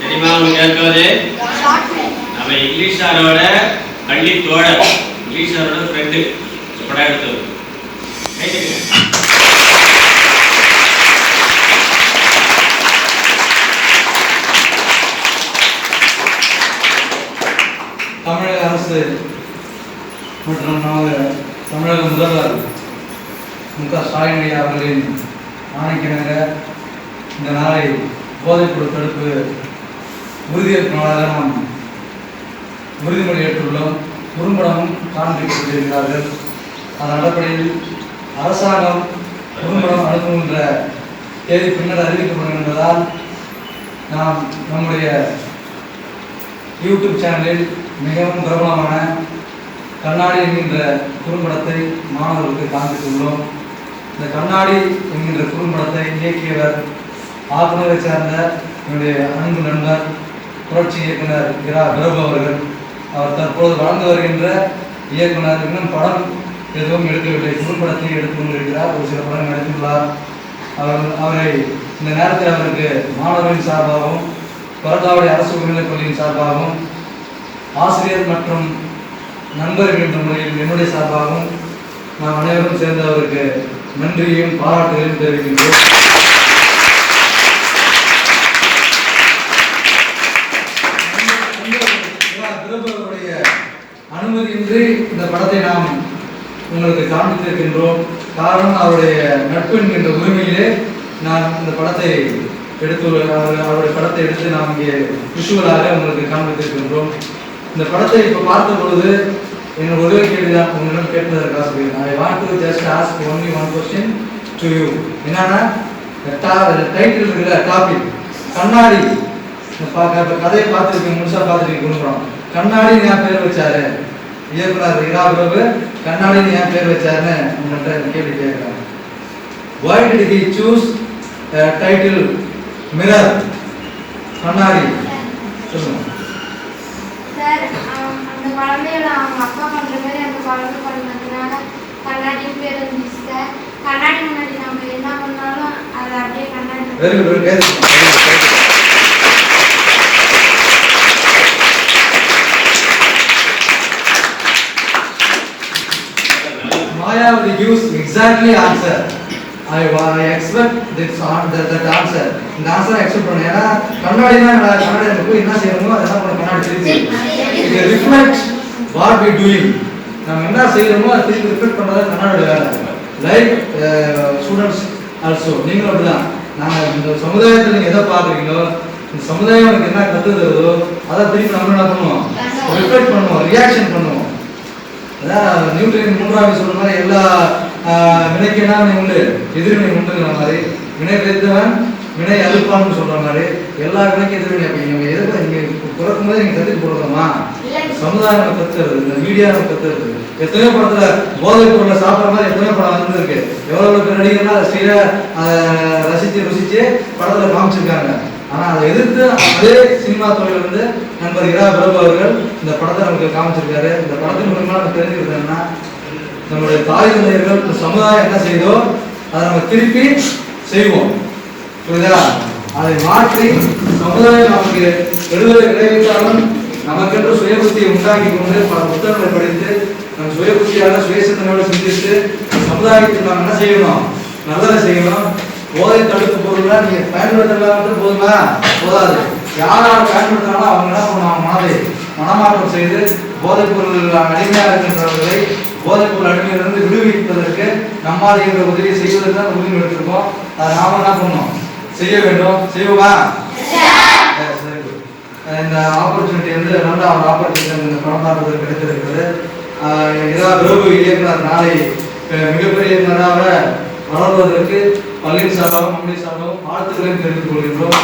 தெரியுமா உங்களுக்கு யாருக்காவது? நம்ம இங்கிலீஷ் சாரோட பள்ளி தோழர். இங்கிலீஷ் சாரோட ஃப்ரெண்டு படம் எடுத்தவர் தமிழக அரசு மற்றும் நமது தமிழக முதல்வர். மு க ஸ்டாலின் அவர்களின் ஆணைக்கிணங்க இந்த நாளை போதைப்பொருள் தடுப்பு உறுதியேற்பு நாளாக நாம் உறுதிமொழி ஏற்றுள்ளோம். குறும்படமும் காண்பிக்கப்பட்டிருக்கிறார்கள் அதன் அடிப்படையில் அரசாங்கம் குறும்படம் அனுப்புகின்ற தேதி பின்னர் அறிவிக்கப்படும் என்பதால் நாம் நம்முடைய யூடியூப் சேனலில் மிகவும் பிரபலமான கண்ணாடி என்கின்ற குறும்படத்தை மாணவர்களுக்கு காண்பித்துள்ளோம். இந்த கண்ணாடி என்கின்ற குறும்படத்தை இயக்கியவர் ஆத்மாவை சேர்ந்த என்னுடைய அன்பு நண்பர் புரட்சி இயக்குனர் இரா பிரபு அவர்கள். அவர் தற்போது வளர்ந்து வருகின்ற இயக்குனர் இன்னும் படம் எதுவும் எடுக்கவில்லை. குறும்படத்தை எடுத்து கொண்டிருக்கிறார் ஒரு சில படம் நடித்துள்ளார் அவர் அவரை இந்த நேரத்தில் அவருக்கு மாணவர்களின் சார்பாகவும் கொரட்டாவடி அரசு உயர்நிலைப் பள்ளியின் சார்பாகவும் ஆசிரியர் மற்றும் நண்பர்கள் என்ற முறையில் என்னுடைய சார்பாகவும் நாம் அனைவரும் சேர்ந்து அவருக்கு நன்றியும் பாராட்டுகளையும் தெரிவிக்கின்றோம். அனுமதியின்றி இந்த படத்தை நாம் உங்களுக்கு காண்பித்திருக்கின்றோம். காரணம் அவருடைய நட்பு என்கின்ற உரிமையிலே நான் இந்த படத்தை எடுத்து அவர் அவருடைய படத்தை எடுத்து நாம் இங்கே விஷுவலாக உங்களுக்கு காண்பித்திருக்கின்றோம். இந்த படத்தை இப்போ பார்த்த பொழுது என்னோட ஒரே கேள்விதான் உங்களிடம் கேட்பதற்காக சொல்லியிருந்தேன் I want to just ask only one question to you என்னன்னா டைட்டில் இருக்கிற டாபிக் கண்ணாடி. பார்க்க இப்போ கதையை பார்த்துருக்கீங்க முழுசாக பார்த்துருக்கீங்க கொடுக்குறோம் கண்ணாடி என் பேர் வச்சாரு. இயக்குனர் இரா பிரபு கண்ணாடி ஏன் பேர் வச்சாருன்னு உங்கள்கிட்ட கேள்வி கேட்குறேன். Why did he choose title mirror Kannadi? சொல்லுங்க. Uh, குழந்தையோட அவங்க அப்பா பண்ற மாதிரி அந்த குழந்தை பண்ணதுனால கண்ணாடி பேர் இருந்துச்சு சார் கண்ணாடி முன்னாடி நம்ம என்ன பண்ணாலும் அது அப்படியே கண்ணாடி exactly answer. I, I expect this on that, that answer. இந்த ஆன்சரை எக்ஸ்பெக்ட் பண்ணேன் ஏன்னா கண்ணாடி தான் கண்ணாடி நம்ம போய் என்ன செய்யணுமோ அதெல்லாம் கண்ணாடி திருப்பி இது ரிஃப்ளெக்ட் வாட் வி டூயிங் நம்ம என்ன செய்யணுமோ அதை திருப்பி ரிஃப்ளெக்ட் பண்ணுறது கண்ணாடி வேலை லைக் ஸ்டூடெண்ட்ஸ் ஆல்சோ நீங்களும் அப்படிதான். நாங்கள் இந்த சமுதாயத்தில் நீங்கள் எதை பார்க்குறீங்களோ இந்த சமுதாயம் எனக்கு என்ன கற்று அதை திருப்பி நம்ம என்ன பண்ணுவோம்? ரிஃப்ளெக்ட் பண்ணுவோம் ரியாக்ஷன் பண்ணுவோம். அதான் நியூட்ரியன் மூன்றாவது சொல்ற மாதிரி எல்லா uh, ஆஹ், உண்டு எதிர்வினை உண்டுங்கிற மாதிரி. வினை வைத்தவன் வினை அழுப்பான்னு சொல்ற மாதிரி. எல்லா வினைக்கும் எதிர்வினை. அப்படிங்க எதுக்கு நீங்க பிறக்கும் போது நீங்கள் கற்றுக்கு போடுறோமா சமுதாயம் நம்ம கத்துறது இந்த மீடியா நம்ம கத்துறது. எத்தனையோ படத்துல போதைப் பொருளை சாப்பிட்ற மாதிரி எத்தனையோ படம் வந்திருக்கு. எவ்வளவு பேர் நடிகர்னா அதை ஸ்ரீரா அதை ரசிச்சு ருசிச்சு படத்துல காமிச்சிருக்காங்க. ஆனா அதை எதிர்த்து அதே சினிமா துறையில இருந்து நண்பர் இரா பிரபு அவர்கள் இந்த படத்தை நமக்கு காமிச்சிருக்காரு. இந்த படத்தின் மூலமா நம்ம தெரிஞ்சுக்கிறது நம்மளுடைய தாய் தந்தையர்கள் இந்த சமுதாயம் என்ன செய்தோ அதை நம்ம திருப்பி செய்வோம். புரியுதா? அதை மாற்றி சமுதாயம் நமக்கு விடுதலை விளைவித்தாலும் நமக்கென்று சுயபுத்தியை உண்டாக்கி கொண்டு பல புத்தகங்களை படித்து நம்ம சுயபுத்தியான புத்தியாக சிந்தித்து சமுதாயத்தில் நாம் என்ன செய்யணும்? நல்லதை செய்யணும். போதை தடுப்பு பொருளை நீங்க பயன்படுத்தலாம் மட்டும் போதுமா போதாது. யார் பயன்படுத்தினாலும் அவங்க என்ன பண்ணுவாங்க? மனதை மனமாற்றம் செய்து போதைப் பொருள் அடிமையாக இருக்கின்றவர்களை போதைப் பொருள் அடிமையிலிருந்து விடுவிப்பதற்கு நம்மால் என்ற உதவியை செய்வதற்கு தான் உறுதி எடுத்திருக்கோம் அதை நாம என்ன பண்ணணும்? செய்ய வேண்டும். செய்வோமா? இந்த ஆப்பர்ச்சுனிட்டி வந்து ரெண்டாவது ஒரு ஆப்பர்ச்சுனிட்டி இந்த படம் பார்ப்பதற்கு கிடைத்திருக்கிறது. ஆஹ் ரோபு பிரபு இயக்குனர் நாளை மிகப்பெரிய இயக்குனராக வளர்வதற்கு பள்ளி சார்பாகவும் நம்முடைய சார்பாகவும் வாழ்த்துக்களையும் தெரிவித்துக் கொள்கின்றோம்.